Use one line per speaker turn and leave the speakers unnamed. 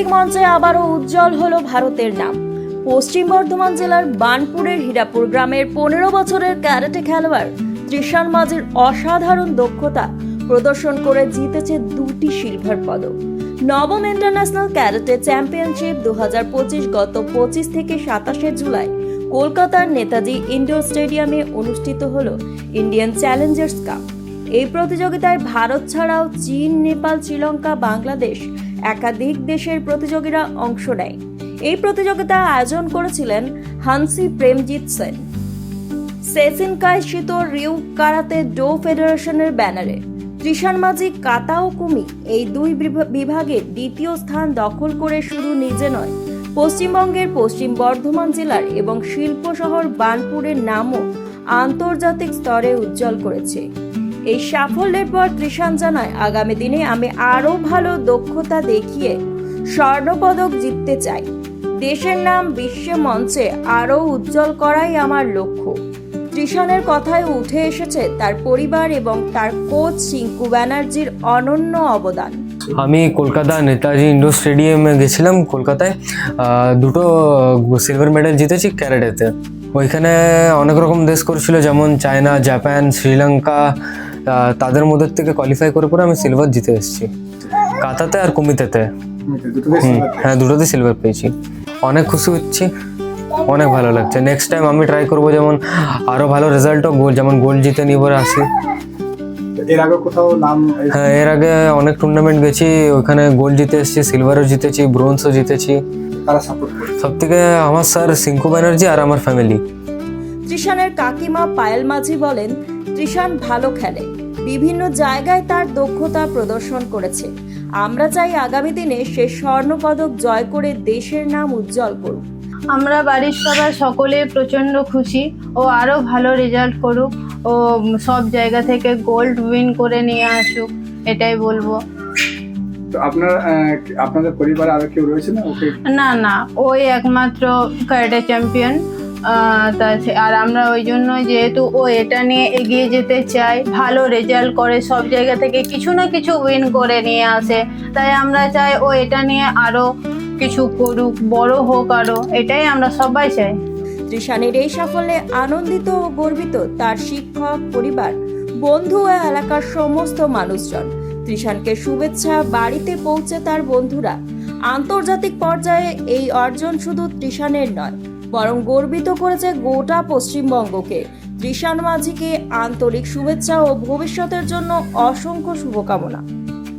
আন্তর্জাতিক মঞ্চে আবারও উজ্জ্বল হলো ভারতের নাম। পশ্চিম বর্ধমান জেলার বানপুরের হীরাপুর গ্রামের পনেরো বছরের ক্যারেটে খেলোয়াড় ত্রিশান মাঝির অসাধারণ দক্ষতা প্রদর্শন করে জিতেছে দুটি সিলভার পদক। নবম ইন্টারন্যাশনাল ক্যারেটে চ্যাম্পিয়নশিপ দু হাজার পঁচিশ গত পঁচিশ থেকে সাতাশে জুলাই কলকাতার নেতাজি ইনডোর স্টেডিয়ামে অনুষ্ঠিত হল ইন্ডিয়ান চ্যালেঞ্জার্স কাপ। এই প্রতিযোগিতায় ভারত ছাড়াও চীন, নেপাল, শ্রীলঙ্কা, বাংলাদেশ একাধিক দেশের প্রতিযোগীরা অংশ নেয়। এই প্রতিযোগিতা আয়োজন করেছিলেন হানসি প্রেমজিৎ সেন। সেসিনকাই শীত রিউ কারাতে ডো ফেডারেশনের ব্যানারে ত্রিশান মাঝি কাতা ও কুমি এই দুই বিভা- বিভাগে দ্বিতীয় স্থান দখল করে শুধু নিজে নয়, পশ্চিমবঙ্গের পশ্চিম বর্ধমান জেলার এবং শিল্প শহর বানপুরের নামও আন্তর্জাতিক স্তরে উজ্জ্বল করেছে। এই সাফল্যের পর ত্রিশান জানায়, আগামী দিনে আমি আরও ভালো দক্ষতা দেখিয়ে স্বর্ণপদক জিততে চাই। দেশের নাম বিশ্ব মঞ্চে আরও উজ্জ্বল করাই আমার লক্ষ্য। ত্রিশানের কথায় উঠে এসেছে তার পরিবার এবং তার কোচ সিঙ্কু ব্যানার্জির অনন্য অবদান।
আমি কলকাতা নেতাজি ইন্ডোর স্টেডিয়ামে গেছিলাম কলকাতায়। দুটো সিলভার মেডেল জিতেছি ক্যারেটেতে। ওইখানে অনেক রকম দেশ করেছিল, যেমন চায়না, জাপান, শ্রীলঙ্কা তাদের মধ্যে থেকে কোয়ালিফাই করে পরে আমি সিলভার জিতে এসেছি। কাতাতে আর কুমিতেতে। হ্যাঁ দুটোতে সিলভার পেয়েছি। অনেক খুশি হচ্ছি, অনেক ভালো লাগছে। নেক্সট টাইম আমি ট্রাই করব যেমন আরও ভালো রেজাল্ট হোক গোল যেমন গোল্ড জিতে নিয়ে আসি
এর আগে কোথাও নাম
হ্যাঁ এর আগে অনেক টুর্নামেন্ট গেছি ওখানে গোল্ড জিতে এসেছি সিলভারও জিতেছি ব্রোঞ্জও জিতেছি।
কারা সাপোর্ট করে
সব থেকে আমার স্যার সিঙ্কু ব্যানার্জি আর আমার ফ্যামিলি
ত্রিশানের কাকিমা পায়েল মাঝি বলেন ত্রিশান ভালো খেলে। বিভিন্ন জায়গায় তার দক্ষতা প্রদর্শন করেছে। আমরা চাই আগামী দিনে সে স্বর্ণপদক জয় করে দেশের নাম উজ্জ্বল করুক।
আমরা বাড়ির সবাই সকলে প্রচণ্ড খুশি ও আরও ভালো রেজাল্ট করুক। ও সব জায়গা থেকে গোল্ড উইন করে নিয়ে আসুক এটাই বলব।
তো আপনার আপনাদের পরিবারে আরও কেউ রয়েছে না? ওকে
না না ওই একমাত্র ক্যারেটে চ্যাম্পিয়ন আর আমরা ওই জন্য যেহেতু ও এটা নিয়ে এগিয়ে যেতে চাই ভালো রেজাল্ট করে সব জায়গা থেকে কিছু না কিছু উইন করে নিয়ে আসে তাই আমরা চাই ও এটা নিয়ে আরও কিছু করুক বড় হোক আরও এটাই আমরা সবাই চাই।
ত্রিশানের এই সাফল্যে আনন্দিত ও গর্বিত তার শিক্ষক, পরিবার, বন্ধু ও এলাকার সমস্ত মানুষজন। ত্রিশানকে শুভেচ্ছা, বাড়িতে পৌঁছে তার বন্ধুরা। আন্তর্জাতিক পর্যায়ে এই অর্জন শুধু ত্রিশানের নয়, বরং গর্বিত করেছে গোটা পশ্চিমবঙ্গকে। ত্রিশান মাঝিকে আন্তরিক শুভেচ্ছা ও ভবিষ্যতের জন্য অসংখ্য শুভকামনা।